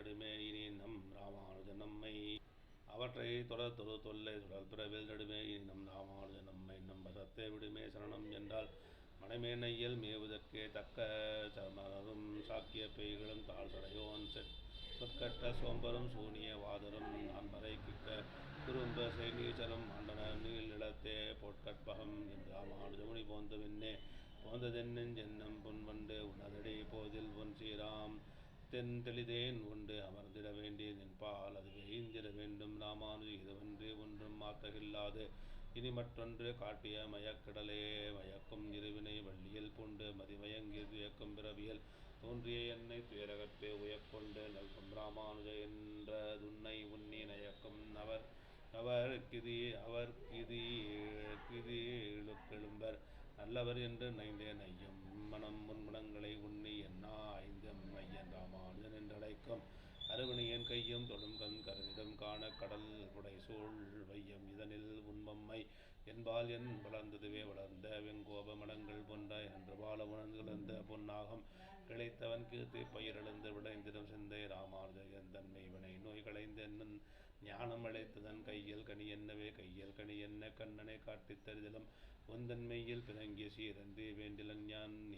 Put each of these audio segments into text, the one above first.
நடுமே இனி நம் ராமானுஜன் நம்மை. அவற்றை தொடர் தொரு தொல்லை தொடர் பிறவில் நடுமே இனி நம் ராமானுஜன் நம்மை நம்பசத்தே விடுமே சரணம் என்றால் மனைமேனையில் மேவுதற்கே தக்க சமரரும் சாக்கிய பெய்களும் தாழ் சடையோன் சொற்கட்ட சோம்பரும் சூனிய வாதரும் நான்மறை கிட்ட குறும்ப செய்நீச்சரும் ஆண்டன நீள் நிலத்தே பொற்கற்பகம் என்று ராமானுஜமுனி போந்த பின்னே போந்ததென்னென் ஜென்னம் புன்வண்டு உனதடி போதில் பொன் சீராம். தென் தெளிதேன் உண்டு அமர்ந்திட வேண்டி நின்பால் அது வேய்ந்திட வேண்டும். ராமானுஜ இதுவன்று ஒன்றும் மாத்தகில்லாது. இனி மற்றொன்று காட்டிய மயக்கடலே மயக்கும் இருவினை வள்ளியில் பூண்டு மதிமயங்கி துயக்கும் பிறவியல். தோன்றிய என்னை துயரகற்பே உயக்கொண்டு நல்கும் ராமானுஜ என்ற துன்னை உன்னி நயக்கும் அவர் அவர் கிதி அவர் கிதி கிதி இழுக்கெழும்பர் நல்லவர் என்று நைந்தேன் ஐயம் மனம் முன்மணங்களை உண்ணி என்னா ஐந்தம் ஐயன் ராமானுஜன் என்றழைக்கும் அருவணியன் கையும் தொடும் கண் கருதிடம் காண கடல் உடை சூழ் வையம் இதனில் உண்மம்மை. என்பால் என் வளர்ந்ததுவே வளர்ந்த வெங்கோப மடங்கள் பொன்ற என்று பால உணர்ந்த பொன்னாகம். கிளைத்தவன் கீர்த்தி பயிரிழந்து விளைந்திடும் சிந்தை ராமானுஜன் தன்மை வினை நோய் களைந்தென்னன் ஞானம் அழைத்ததன் கையில் கனி என்னவே கையில் கனி என்ன கண்ணனை காட்டித் தருதலும். உந்தன்மையில் பிணங்கிய சீரன்றி வேண்டிலன் ஞான்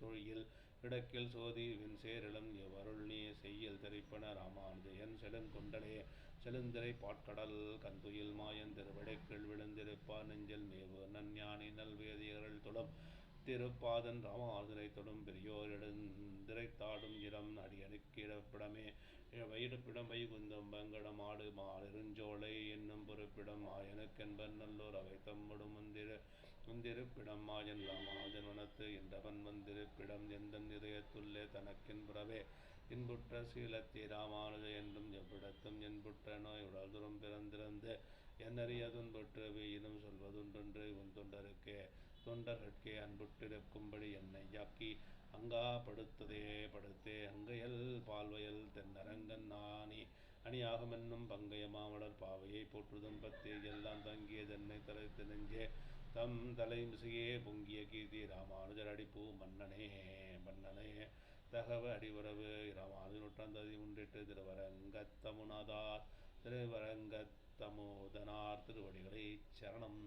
தொழில் கிடக்கில் சோதி வின் சேரிளம் எவ்வருள் நீ செய்யல் திரைப்பன ராமானுஜயன் செழுங்கொண்டலே செழுந்திரை பாட்கடல் கந்துயில் மாயன் திருவடைக்குள் விழுந்திருப்பார் நெஞ்சல் மேவு நன்ஞானி நல்வேதியர்கள் தொடம் திருப்பாதன் ராமானுஜனை தொடும் பெரியோர் எழுந்திரைத்தாடும் இடம் அடியனுக்கிடப்பிடமே வயிடுப்பிடம் வைகுந்தம் பங்கடம் ஆடு மாலிருஞ்சோலை என்னும் பொறுப்பிடம் ஆயனுக்கென்பன் நல்லோர் அவை தம்முடும் மந்திர. வந்திருப்பிடம் மாயன் ராமானுஜன் என்றவன் வந்திருப்பிடம் எந்தன் இதயத்துள்ளே தனக்கின் புறவே. இன்புற்ற சீலத்தி ராமானுஜ என்றும் எவ்விடத்தும் என்புற்ற நோய் உடல்துறம் பிறந்திருந்து என்னறிய துன்புற்று வீயினும் சொல்வதுண்டொன்று உன் தொண்டருக்கே. தொண்டர்கட்கே அன்புற்றிருக்கும்படி என்னை யாக்கி அங்கா படுத்ததே படுத்தே அங்கையல் பால்வயல் தென்னரங்கன் நாணி அணியாகமென்னும் பங்கைய மாமலர் பாவையை போற்றுதும் பத்தே எல்லாம் தங்கிய தென்னை தலைத்து நெஞ்சே. தம் தலை மிசையே பொங்கிய கீர்த்தி ராமானுஜர் அடிப்பு மன்னனே மன்னனே. தகவ அடிவரவு ராமானுஜர் நூற்றாந்ததி முன்னிட்டு திருவரங்கத்தமுனாதார் திருவரங்கத்தமுதனார் திருவடிகளை சரணம்.